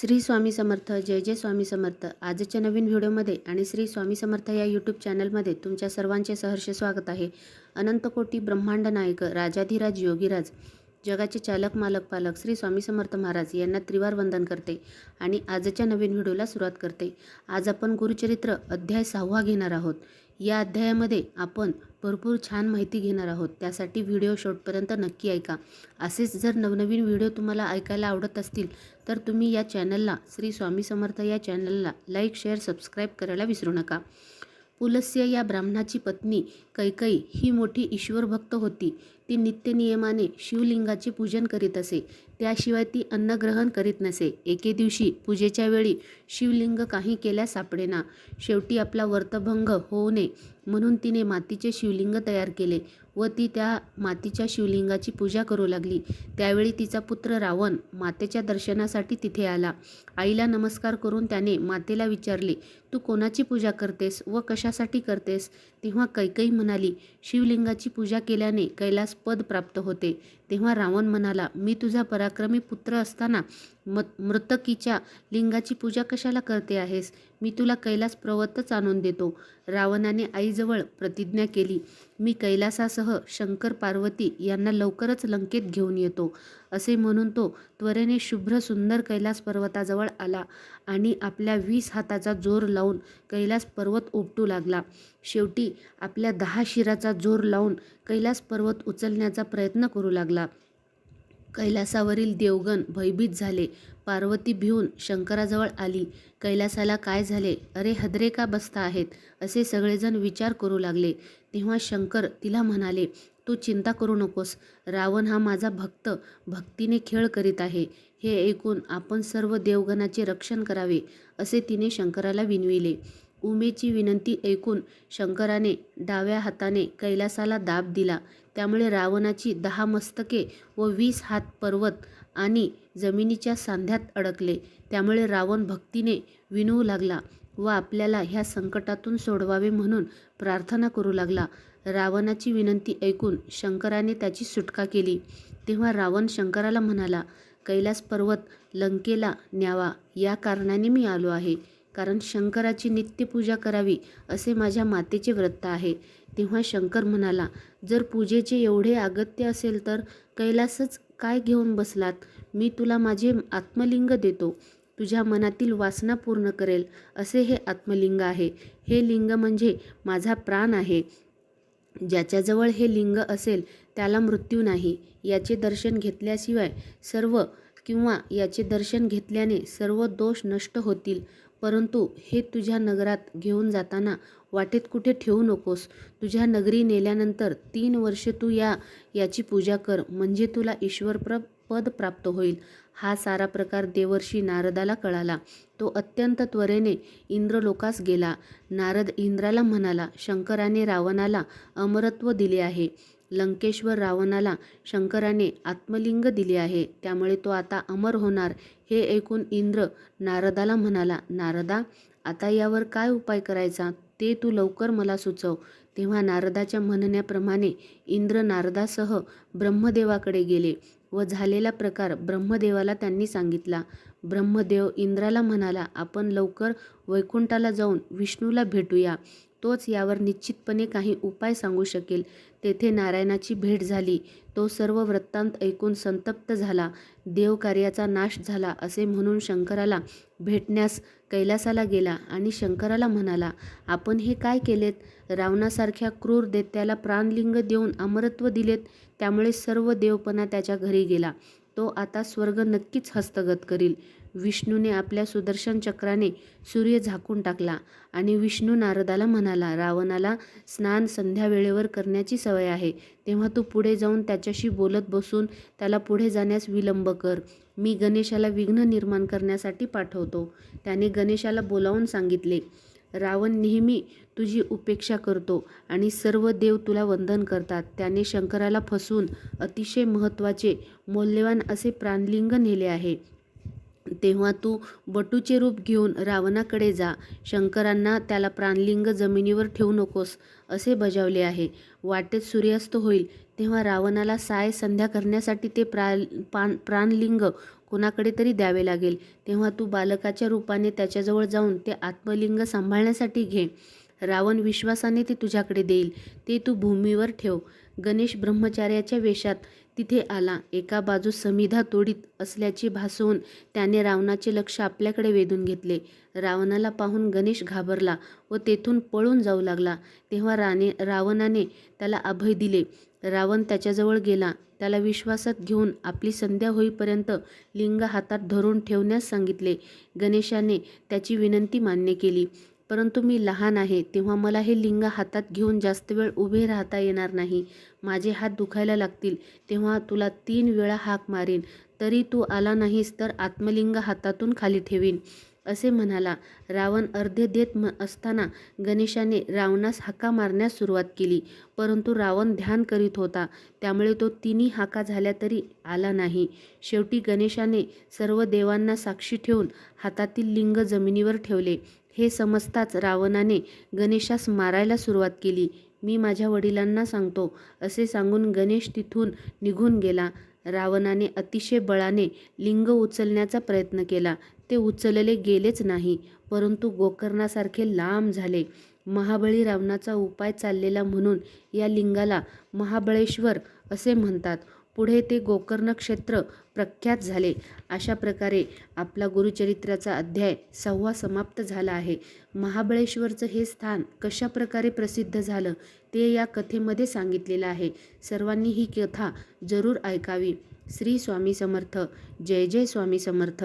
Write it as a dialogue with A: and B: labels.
A: श्री स्वामी समर्थ जय जय स्वामी समर्थ. आजच्या नवीन व्हिडिओमध्ये आणि श्री स्वामी समर्थ या यूट्यूब चॅनलमध्ये तुमच्या सर्वांचे सहर्ष स्वागत आहे. अनंतकोटी ब्रह्मांड नायक राजाधिराज योगीराज जगाचे चालक मालक पालक श्री स्वामी समर्थ महाराज यांना त्रिवार वंदन करते आणि आजच्या नवीन व्हिडिओला सुरुवात करते. आज आपण गुरुचरित्र अध्याय सहावा घेणार आहोत. या अध्यायामध्ये आपण भरपूर छान माहिती घेणार आहोत. त्यासाठी व्हिडिओ शेवटपर्यंत नक्की ऐका. असेच जर नवनवीन व्हिडिओ तुम्हाला ऐकायला आवडत असतील तर तुम्ही या चॅनलला श्री स्वामी समर्थ या चॅनलला लाईक शेअर सबस्क्राईब करायला विसरू नका. पुलस्य या ब्राह्मणाची पत्नी कैकई ही मोठी ईश्वरभक्त होती. ती नित्यनियमाने शिवलिंगाचे पूजन करीत असे. त्याशिवाय ती अन्नग्रहण करीत नसे. एके दिवशी पूजेच्या वेळी शिवलिंग काही केल्यास सापडेना. शेवटी आपला वर्तभंग होऊ नये. म्हणून तिने मातीचे शिवलिंग तयार केले व ती त्या मातीच्या शिवलिंगाची पूजा करू लागली. त्यावेळी तिचा पुत्र रावण मातेच्या दर्शनासाठी तिथे आला. आईला नमस्कार करून त्याने मातेला विचारले तू कोणाची पूजा करतेस व कशासाठी करतेस? तेव्हा कैकई म्हणाली शिवलिंगाची पूजा केल्याने कैलास पद प्राप्त होते. तेव्हा रावण म्हणाला मी तुझा पराक्रमी पुत्र असताना म मृतकीच्या लिंगाची पूजा कशाला करते आहेस? मी तुला कैलास पर्वतच आणून देतो. रावणाने आईजवळ प्रतिज्ञा केली. मी कैलासासह शंकर पार्वती यांना लवकरच लंकेत घेऊन येतो असे म्हणून तो त्वरेने शुभ्र सुंदर कैलास पर्वताजवळ आला आणि आपल्या वीस हाताचा जोर लावून कैलास पर्वत उपटू लागला. शेवटी आपल्या दहा शिराचा जोर लावून कैलास पर्वत उचलण्याचा प्रयत्न करू लागला. कैलासावरील देवगण भयभीत झाले. पार्वती भिवून शंकराजवळ आली. कैलासाला काय झाले? अरे हदरे का बसता आहेत? असे सगळेजण विचार करू लागले. तेव्हा शंकर तिला म्हणाले तू चिंता करू नकोस. रावण हा माझा भक्त. भक्तीने खेळ करीत आहे. हे ऐकून आपण सर्व देवगणाचे रक्षण करावे असे तिने शंकराला विनविले. उमेची विनंती ऐकून शंकराने डाव्या हाताने कैलासाला दाब दिला. त्यामुळे रावणाची दहा मस्तके व वीस हात पर्वत आणि जमिनीच्या सांध्यात अडकले. त्यामुळे रावण भक्तीने विनवू लागला. व आपल्याला ह्या संकटातून सोडवावे म्हणून प्रार्थना करू लागला. रावणाची विनंती ऐकून शंकराने त्याची सुटका केली. तेव्हा रावण शंकराला म्हणाला कैलास पर्वत लंकेला न्यावा या कारणाने मी आलो आहे. कारण शंकराची नित्यपूजा करावी असे माझ्या मातेचे व्रत आहे. तेव्हा शंकर म्हणाला जर पूजेचे एवढे अगत्य असेल तर कैलासच काय घेऊन बसलात? मी तुला माझे आत्मलिंग देतो. तुझ्या मनातील वासना पूर्ण करेल असे हे आत्मलिंग आहे. हे लिंग म्हणजे माझा प्राण आहे. ज्याच्याजवळ हे लिंग असेल त्याला मृत्यू नाही. याचे दर्शन घेतल्याशिवाय सर्व किंवा याचे दर्शन घेतल्याने सर्व दोष नष्ट होतील. परंतु हे तुझ्या नगरात घेऊन जाताना वाटेत कुठे ठेवू नकोस. तुझ्या नगरी नेल्यानंतर तीन वर्ष तू या याची पूजा कर. म्हणजे तुला ईश्वरप्रभ पद प्राप्त होईल. हा सारा प्रकार देवर्षी नारदाला कळाला. तो अत्यंत त्वरेने इंद्रलोकास गेला. नारद इंद्राला म्हणाला शंकराने रावणाला अमरत्व दिले आहे. लंकेश्वर रावणाला शंकराने आत्मलिंग दिले आहे. त्यामुळे तो आता अमर होणार. हे ऐकून इंद्र नारदाला म्हणाला नारदा आता यावर काय उपाय करायचा? ते तू लवकर मला सुचव. तेव्हा नारदाच्या म्हणण्याप्रमाणे इंद्र नारदासह ब्रह्मदेवाकडे गेले व झालेला प्रकार ब्रह्मदेवाला त्यांनी सांगितला. ब्रह्मदेव इंद्राला म्हणाला आपण लवकर वैकुंठाला जाऊन विष्णूला भेटूया. तोच यावर निश्चितपणे काही उपाय सांगू शकेल. तेथे नारायणाची भेट झाली. तो सर्व वृत्तांत ऐकून संतप्त झाला. देवकार्याचा नाश झाला असे म्हणून शंकराला भेटण्यास कैलासाला गेला आणि शंकराला म्हणाला आपण हे काय केलेत? रावणासारख्या क्रूर दैत्याला प्राणलिंग देऊन अमरत्व दिलेत. त्यामुळे सर्व देवपणा त्याच्या घरी गेला. तो आता स्वर्ग नक्कीच हस्तगत करील. विष्णूने आपल्या सुदर्शन चक्राने सूर्य झाकून टाकला आणि विष्णू नारदाला म्हणाला रावणाला स्नान संध्या वेळेवर करण्याची सवय आहे. तेव्हा तू पुढे जाऊन त्याच्याशी बोलत बसून त्याला पुढे जाण्यास विलंब कर. मी गणेशाला विघ्न निर्माण करण्यासाठी पाठवतो. त्याने गणेशाला बोलावून सांगितले रावण नेहमी तुझी उपेक्षा करतो आणि सर्व देव तुला वंदन करतात त्याने शंकराला फसवून अतिशय महत्त्वाचे मौल्यवान असे प्राणलिंग नेले आहे. तेव्हा तू बटूचे रूप घेऊन रावणाकडे जा. शंकरांना त्याला प्राणलिंग जमिनीवर ठेवू नकोस असे बजावले आहे. वाटेत सूर्यास्त होईल तेव्हा रावणाला साय संध्या करण्यासाठी ते प्रा पान प्राणलिंग कोणाकडे तरी द्यावे लागेल. तेव्हा तू बालकाच्या रूपाने त्याच्याजवळ जाऊन ते आत्मलिंग सांभाळण्यासाठी घे. रावण विश्वासाने ते तुझ्याकडे देईल. ते तू भूमीवर ठेव. गणेश ब्रह्मचार्याच्या वेशात तिथे आला. एका बाजूस समिधा तोडीत असल्याची भासवून त्याने रावणाचे लक्ष आपल्याकडे वेधून घेतले. रावणाला पाहून गणेश घाबरला व तेथून पळून जाऊ लागला. तेव्हा राणे रावणाने त्याला अभय दिले. रावण त्याच्याजवळ गेला. त्याला विश्वासात घेऊन आपली संध्या होईपर्यंत लिंग हातात धरून ठेवण्यास सांगितले. गणेशाने त्याची विनंती मान्य केली. परंतु मी लहान आहे तेव्हा मला हे लिंग हातात घेऊन जास्त वेळ उभे राहता येणार नाही. माझे हात दुखायला लागतील तेव्हा तुला तीन वेळा हाक मारेन. तरी तू आला नाहीस तर आत्मलिंग हातातून खाली ठेवीन असे म्हणाला. रावण अर्धे देत म असताना गणेशाने रावणास हाका मारण्यास सुरुवात केली परंतु रावण ध्यान करीत होता. त्यामुळे तो तिन्ही हाका झाल्या तरी आला नाही. शेवटी गणेशाने सर्व देवांना साक्षी ठेवून हातातील लिंग जमिनीवर ठेवले. हे समजताच रावणाने गणेशास मारायला सुरुवात केली. मी माझ्या वडिलांना सांगतो असे सांगून गणेश तिथून निघून गेला. रावणाने अतिशय बळाने लिंग उचलण्याचा प्रयत्न केला. ते उचलले गेलेच नाही परंतु गोकर्णासारखे लांब झाले. महाबळी रावणाचा उपाय चाललेला म्हणून या लिंगाला महाबळेश्वर असे म्हणतात. पुढे ते गोकर्ण क्षेत्र प्रख्यात झाले. अशा प्रकारे आपला गुरुचरित्राचा अध्याय सहावा समाप्त झाला आहे. महाबळेश्वरचं हे स्थान कशा प्रकारे प्रसिद्ध झालं ते या कथेमध्ये सांगितलेलं आहे. सर्वांनी ही कथा जरूर ऐकावी. श्री स्वामी समर्थ. जय जय स्वामी समर्थ.